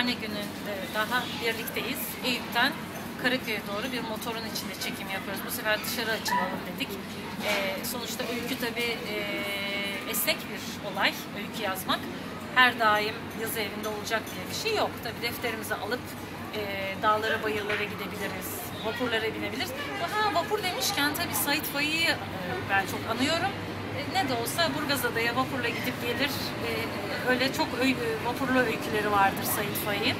karne gününde daha birlikteyiz. Eyüp'ten Karaköy'e doğru bir motorun içinde çekim yapıyoruz. Bu sefer dışarı açılalım dedik. Ee, sonuçta öykü tabii e, esnek bir olay, öykü yazmak. Her daim yazı evinde olacak diye bir şey yok. Tabii defterimizi alıp e, dağlara, bayırlara gidebiliriz, vapurlara binebiliriz. Ha, vapur demişken tabii Sait Faik'i e, ben çok anıyorum. E, ne de olsa Burgazada'ya vapurla gidip gelir. E, öyle çok öy, vapurlu öyküleri vardır Sait Faik'in.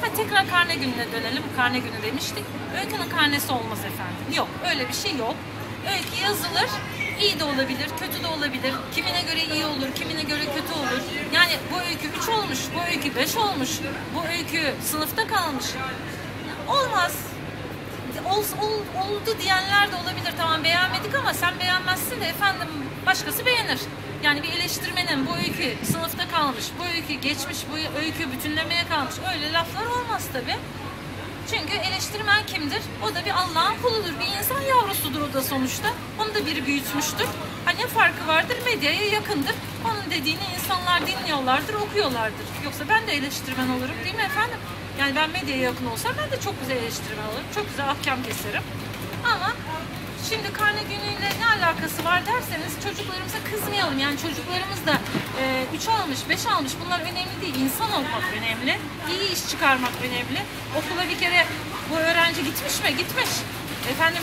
Ha, tekrar karne gününe dönelim. Karne günü demiştik. Öykünün karnesi olmaz efendim. Yok öyle bir şey yok. Öykü yazılır. iyi de olabilir, kötü de olabilir. Kimine göre iyi olur, kimine göre kötü olur. Yani bu öykü 3 olmuş, bu öykü 5 olmuş, bu öykü sınıfta kalmış. Olmaz. Ol, ol, oldu diyenler de olabilir. Tamam beğenmedik ama sen beğenmezsin de efendim başkası beğenir. Yani bir eleştirmenin bu öykü sınıfta kalmış, bu öykü geçmiş, bu öykü bütünlemeye kalmış. Öyle laflar olmaz tabi. Çünkü eleştirmen kimdir? O da bir Allah'ın kuludur. Bir insan yavrusudur o da sonuçta. Onu da biri büyütmüştür. Hani farkı vardır? Medyaya yakındır. Onun dediğini insanlar dinliyorlardır, okuyorlardır. Yoksa ben de eleştirmen olurum değil mi efendim? Yani ben medyaya yakın olsam ben de çok güzel eleştirmen olurum. Çok güzel ahkam keserim. Ama şimdi karne günüyle ne alakası var derseniz çocuklarımıza kızmayalım. Yani çocuklarımız da 3 e, almış, 5 almış bunlar önemli değil. İnsan olmak önemli. İyi iş çıkarmak önemli. Okula bir kere bu öğrenci gitmiş mi? Gitmiş. Efendim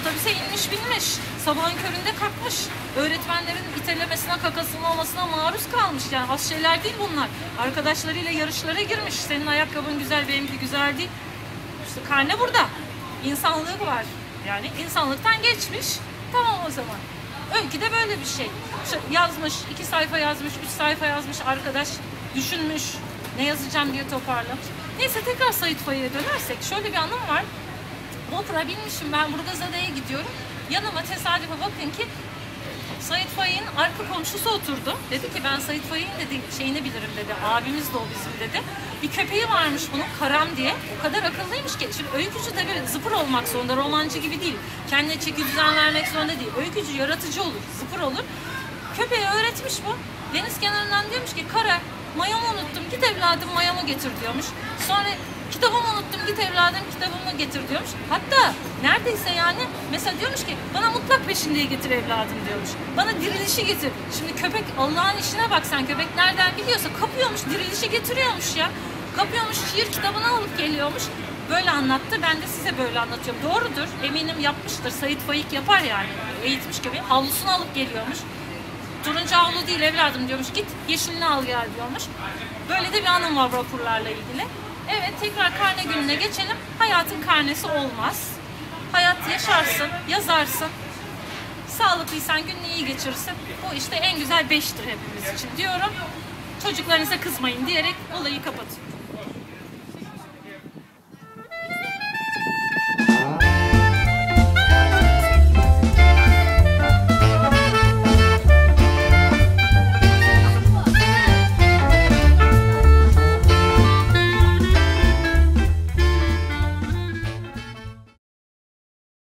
otobüse inmiş binmiş. Sabahın köründe kalkmış. Öğretmenlerin itelemesine, kakasına olmasına maruz kalmış. Yani az şeyler değil bunlar. Arkadaşlarıyla yarışlara girmiş. Senin ayakkabın güzel, benimki güzel değil. İşte karne burada. İnsanlığı var. Yani insanlıktan geçmiş. Tamam o zaman. Öykü de böyle bir şey. Yazmış, iki sayfa yazmış, üç sayfa yazmış arkadaş. Düşünmüş, ne yazacağım diye toparlamış. Neyse tekrar Sait Faik'e dönersek şöyle bir anım var. Vapura binmişim ben Burgazada'ya gidiyorum. Yanıma tesadüfe bakın ki Sait Faik'in arka komşusu oturdu. Dedi ki ben Sait Faik'in dedi şeyini bilirim dedi. Abimiz de o bizim dedi. Bir köpeği varmış bunun Karam diye. O kadar akıllıymış ki. Şimdi öykücü tabii zıpır olmak zorunda. Romancı gibi değil. Kendine çeki düzen vermek zorunda değil. Öykücü yaratıcı olur. Zıpır olur. Köpeği öğretmiş bu. Deniz kenarından diyormuş ki Kara mayamı unuttum git evladım mayamı getir diyormuş. Sonra kitabımı unuttum git evladım kitabımı getir diyormuş. Hatta neredeyse yani mesela diyormuş ki bana mutlak peşindeyi getir evladım diyormuş. Bana dirilişi getir. Şimdi köpek Allah'ın işine bak sen köpek nereden biliyorsa kapıyormuş dirilişi getiriyormuş ya. Kapıyormuş şiir kitabını alıp geliyormuş. Böyle anlattı. Ben de size böyle anlatıyorum. Doğrudur. Eminim yapmıştır. Sait Faik yapar yani. Eğitmiş gibi. Havlusunu alıp geliyormuş. Turuncu havlu değil evladım diyormuş. Git yeşilini al gel diyormuş. Böyle de bir anım var vapurlarla ilgili. Evet tekrar karne gününe geçelim. Hayatın karnesi olmaz. Hayat yaşarsın, yazarsın. Sağlıklıysan gününü iyi geçirirsin. Bu işte en güzel beştir hepimiz için diyorum. Çocuklarınıza kızmayın diyerek olayı kapatıyorum.